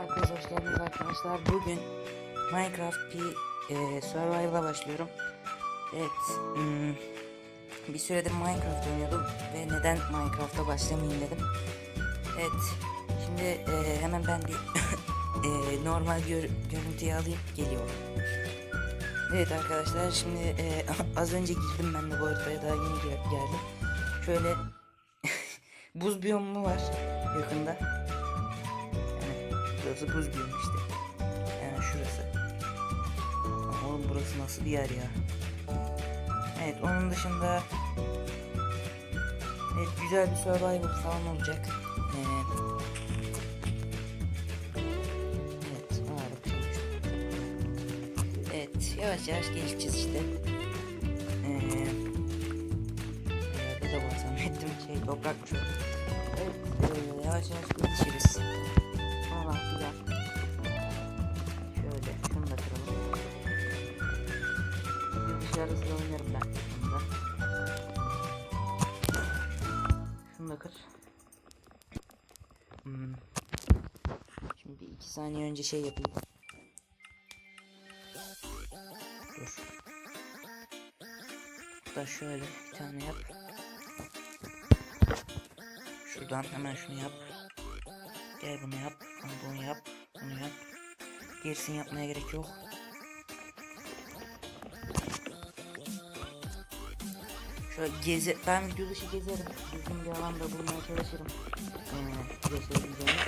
Herkese hoş geldiniz arkadaşlar. Bugün Minecraft bir e, Survival'a başlıyorum. Evet, hmm, bir süredir Minecraft oynuyordum ve neden Minecraft'a başlamayayım dedim. Evet, şimdi e, hemen ben bir e, normal gör, görüntüyü alayım, geliyorum. Evet arkadaşlar, şimdi e, az önce girdim ben de bu haritaya daha yeni gel- geldim. Şöyle buz biyomu var yakında. Yani burası buz biyomu işte. Yani şurası. Oğlum burası nasıl bir yer ya? Evet onun dışında Evet güzel bir survival falan olacak. Ee, evet yavaş yavaş gelişeceğiz işte. Ee, Herhalde de var zannettim şey toprakmış o. Evet ee, yavaş yavaş gelişiriz. Allah güzel. Şöyle şunu da kıralım. Dışarısı da oynarım ben. Şunu da. Şunu da kır. Hmm. Şimdi iki saniye önce şey yapayım. Dur. Da şöyle bir tane yap. Şuradan hemen şunu yap. Gel bunu yap. Bunu yap. Bunu yap. Gerisini yapmaya gerek yok. Şöyle geze ben video dışı gezerim. Düzgün bir alanda bulmaya çalışırım. Ee, yaşayabileceğim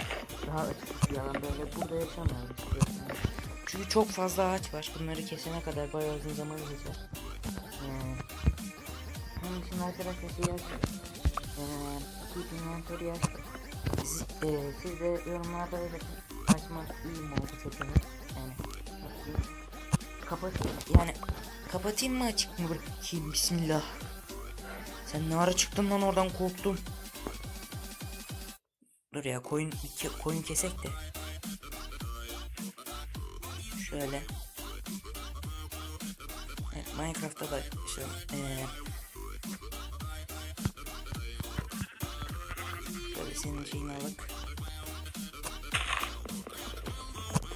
daha açık bir alanda ve burada yaşamıyorum. Çünkü çok fazla ağaç var. Bunları kesene kadar bayağı uzun zaman geçer. Ee, onun için arkadaşlar şey açın. Ee, keep inventory açtım. E, siz de yorumlarda belirtin. Açma iyi mi oldu seçenek? Yani kapat yani kapatayım mı açık mı bırakayım bismillah. Sen ne ara çıktın lan oradan korktum. Dur ya koyun ke- koyun kesek de. Şöyle. Evet, Minecraft'ta da işte ee, Şöyle senin şeyini alık.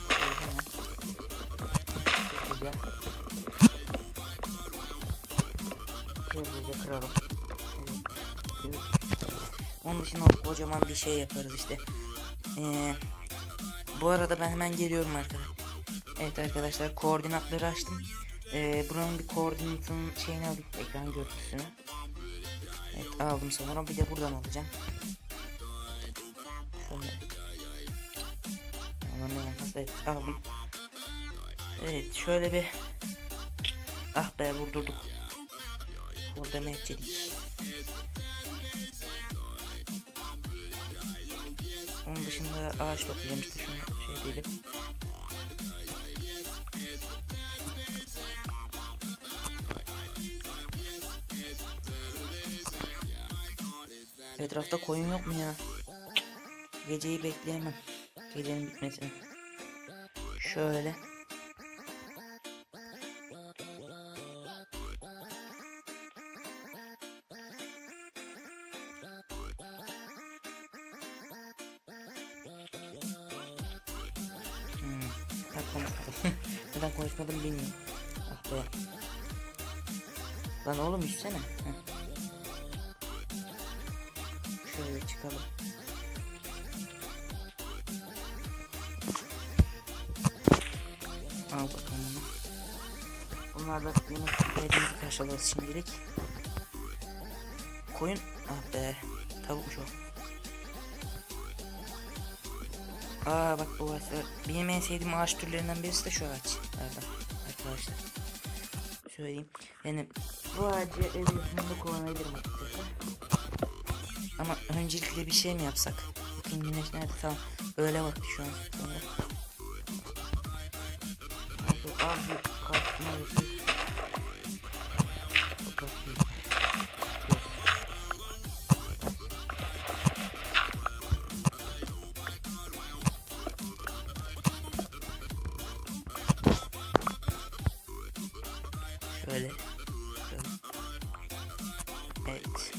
Şöyle hemen. Çok güzel. Hızlıca kıralım. Onun dışında kocaman bir şey yaparız işte. Ee, bu arada ben hemen geliyorum arkadaşlar. Evet arkadaşlar koordinatları açtım. Ee, buranın bir koordinatının şeyini alayım ekran görüntüsünü. Evet aldım sonra bir de buradan alacağım. Ne olmaz evet. Evet şöyle bir Ah be vurdurduk. Orada ne edecektik? Onun dışında ağaç işte şunu şey diyelim. Etrafta koyun yok mu ya? Geceyi bekleyemem. Gecenin bitmesini. Şöyle. Hmm. Konuşmadım. Neden konuşmadım bilmiyorum. Ah be. Lan oğlum üstsene. Heh. Şöyle çıkalım. Bunlar da benim dediğimizi karşılarız şimdilik. Koyun. Ah be. Tavukmuş o. Aa bak bu ağaçlar. Benim en sevdiğim ağaç türlerinden birisi de şu ağaçlardan. Arkadaşlar. Söyleyeyim. Yani bu ağacı ev kullanabilirim. Ama öncelikle bir şey mi yapsak? Bakayım güneş nerede? Tamam. Öyle vakti şu an. Abi kalkma Evet.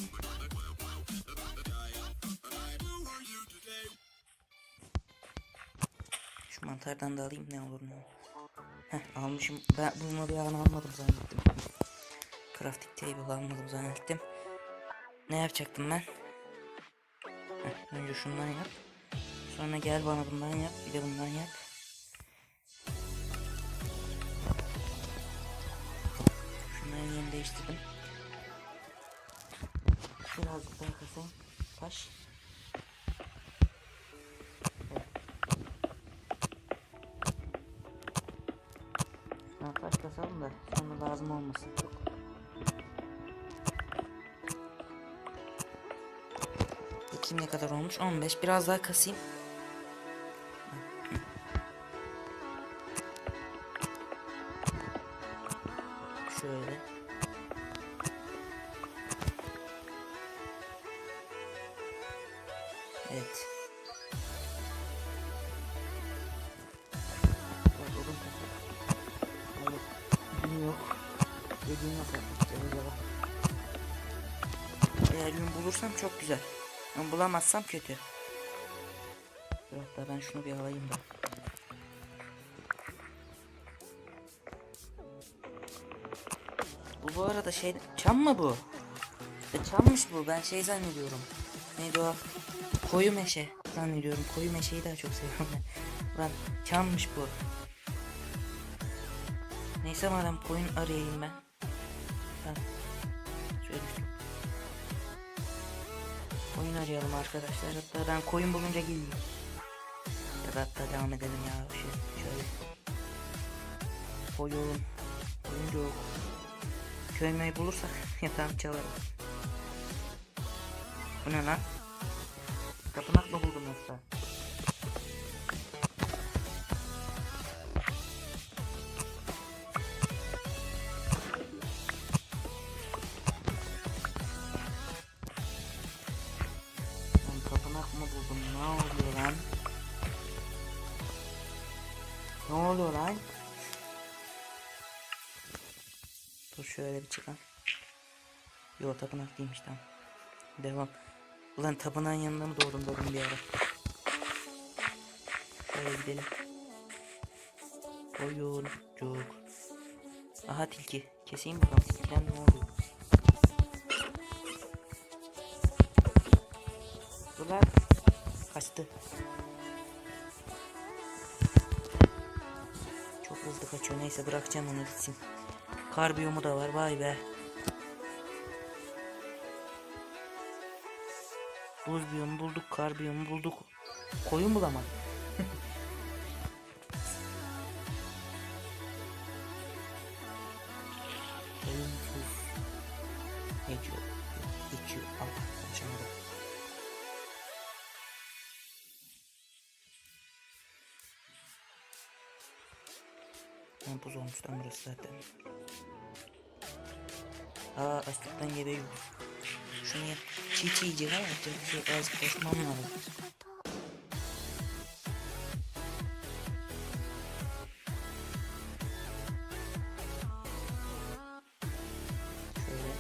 Şu mantardan da alayım ne olur ne olur. Heh almışım. Ben bunu bir an almadım zannettim. Crafting table almadım zannettim. Ne yapacaktım ben? Heh, önce şundan yap. Sonra gel bana bundan yap. Bir de bundan yap. Şunların yerini değiştirdim. Birazcık daha kasayım. Taş. Şuradan taş kasalım da sonra lazım olmasın çok. Bakayım ne kadar olmuş. 15. Biraz daha kasayım. Şöyle. Çok güzel. Ama bulamazsam kötü. Dur hatta ben şunu bir alayım da. Bu bu arada şey çam mı bu? E, çammış bu. Ben şey zannediyorum. Neydi o? Koyu meşe zannediyorum. Koyu meşeyi daha çok seviyorum ben. Lan çammış bu. Neyse madem koyun arayayım ben. Ha. Arayalım arkadaşlar. Hatta ben koyun bulunca geleyim. Ya da hatta devam edelim ya. Şey, şöyle. Koyun. Koyuncuk. Köymeyi bulursak yatağım çalarım. Bu ne lan? Tapınak mı buldum yoksa? Şöyle bir çıkalım. Yo tapınak değilmiş tamam. Devam. Ulan tapınağın yanına mı doğdum doğdum bir ara. Şöyle gidelim. Oyuncuk. Aha tilki. Keseyim bakalım tilkiden ne oluyor. Ulan kaçtı. Çok hızlı kaçıyor. Neyse bırakacağım onu gitsin. Kar biyomu da var vay be. Buz biyomu bulduk, kar biyomu bulduk. Koyun bulamadık. Lan buz olmuş lan burası zaten. Aa açlıktan geberiyorum. Şunu yap. Çiğ çiğ yiyeceğim ama bir şey az koşmam lazım. Şöyle.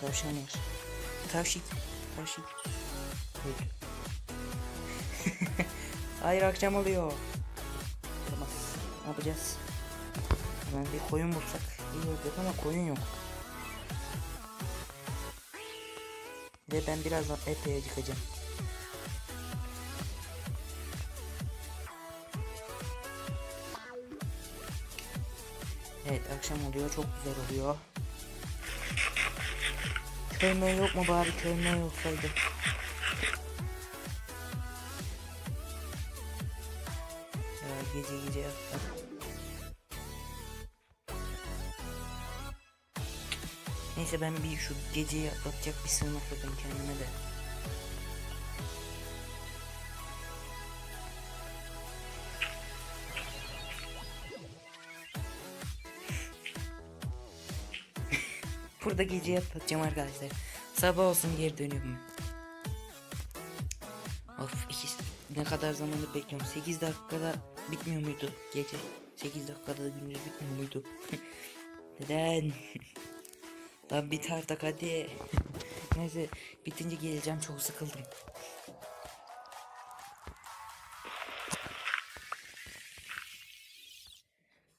Tavşan var. Tavşik. Tavşik. Öldü. Hayır akşam oluyor. Olmaz. Ne yapacağız? Hemen bir koyun bulsak iyi olacak ama koyun yok. Ve ben birazdan epey acıkacağım. Evet akşam oluyor çok güzel oluyor. Köyme yok mu bari köyme olsaydı. Gece gece yaptım. Neyse ben bir şu geceyi atlatacak bir sığınak yapayım kendime de. Burada geceyi atlatacağım arkadaşlar. Sabah olsun geri dönüyorum. Of iki, ne kadar zamandır bekliyorum. 8 dakikada bitmiyor muydu gece? 8 dakikada da gündüz bitmiyor muydu? Neden? Lan bit artık hadi. Neyse bitince geleceğim çok sıkıldım.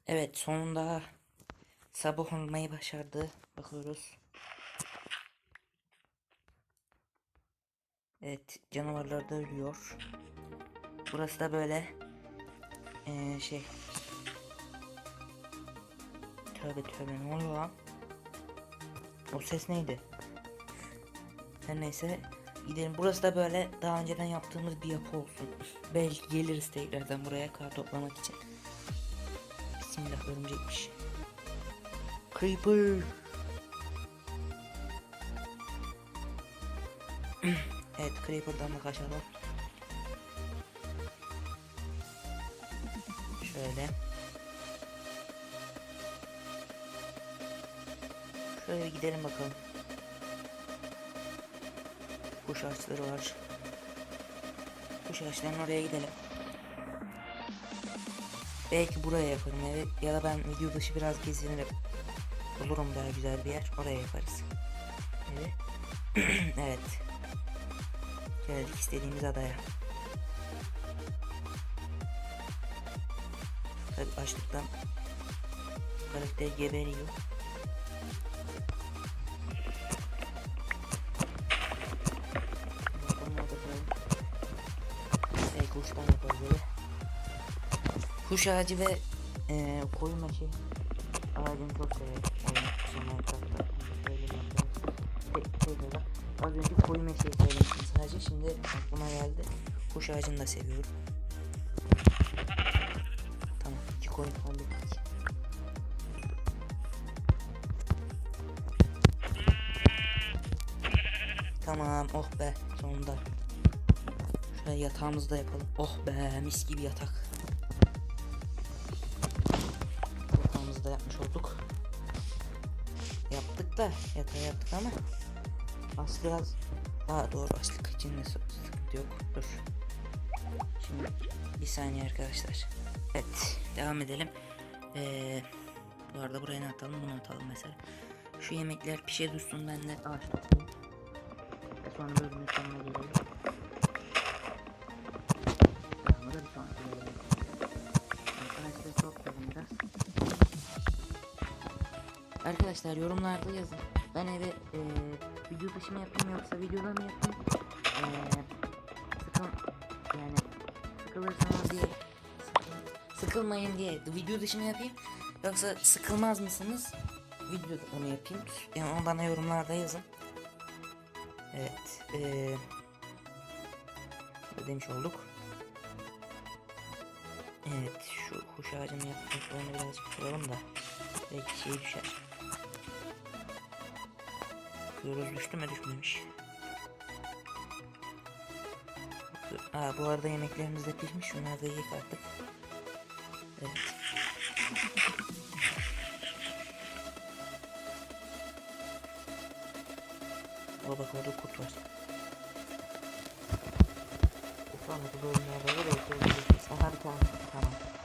Evet sonunda sabah olmayı başardı. Bakıyoruz. Evet canavarlar da ölüyor. Burası da böyle eee, şey Tövbe tövbe ne oluyor lan? O ses neydi? Her neyse gidelim. Burası da böyle daha önceden yaptığımız bir yapı olsun. Belki geliriz tekrardan buraya kar toplamak için. Bismillah örümcekmiş. Creeper. evet Creeper'dan da kaçalım. Gidelim bakalım. Kuş ağaçları var. Kuş ağaçlarının oraya gidelim. Belki buraya yaparım evet ya da ben video dışı biraz gezinirim. Bulurum daha güzel bir yer oraya yaparız. Evet. evet. Geldik istediğimiz adaya. Tabi açlıktan karakter geberiyor. Kuş ağacı ve eee koyun meşe ağacını çok. Tek şey. Az önce koyun meşeyi söylemiştim sadece. Şimdi aklıma geldi. Kuş ağacını da seviyorum. Tamam. iki koyun hallettik. Tamam. Oh be. Sonunda. Şöyle yatağımızı da yapalım. Oh be. Mis gibi yatak. Olduk. Yaptık da yatağı yaptık ama Aslı biraz Aa doğru aslık için de sı- sıkıntı yok. Dur. Şimdi bir saniye arkadaşlar. Evet devam edelim. Ee, bu arada buraya ne atalım bunu atalım mesela. Şu yemekler pişe dursun ben de ağaç toplayayım. Sonra bölümün sonuna gelelim. Sonra da bir sonraki Arkadaşlar yorumlarda yazın. Ben evi e, video dışı mı yapayım yoksa videoda mı yapayım? E, sıkıl, yani sıkılırsanız diye sıkıl- sıkılmayın diye video dışı mı yapayım yoksa sıkılmaz mısınız? Videoda mı yapayım? Yani onu bana yorumlarda yazın. Evet. E, ne demiş olduk. Evet şu kuş ağacını yaptıklarını birazcık kıralım da belki şey düşer. Bakıyoruz düştü mü düşmemiş. Aa bu arada yemeklerimiz de pişmiş şunları da yiyek artık. Evet. Aa bak orada kurt var. Sonraki bölümlerde de bekleyebiliriz. Aha bir tane. Tamam.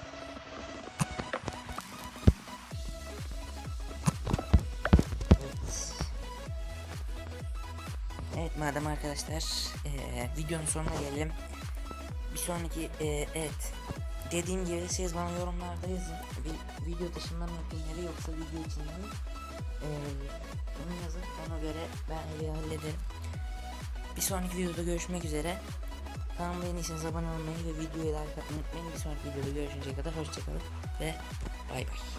Madem arkadaşlar eee, videonun sonuna gelelim. Bir sonraki eee, evet dediğim gibi siz bana yorumlarda yazın. Bir video dışında mı yoksa video içinde mi? Bunu yazın ona göre ben evi hallederim. Bir sonraki videoda görüşmek üzere. Kanalıma yeni değilseniz abone olmayı ve videoyu like atmayı unutmayın. Bir sonraki videoda görüşünceye kadar hoşçakalın ve bay bay.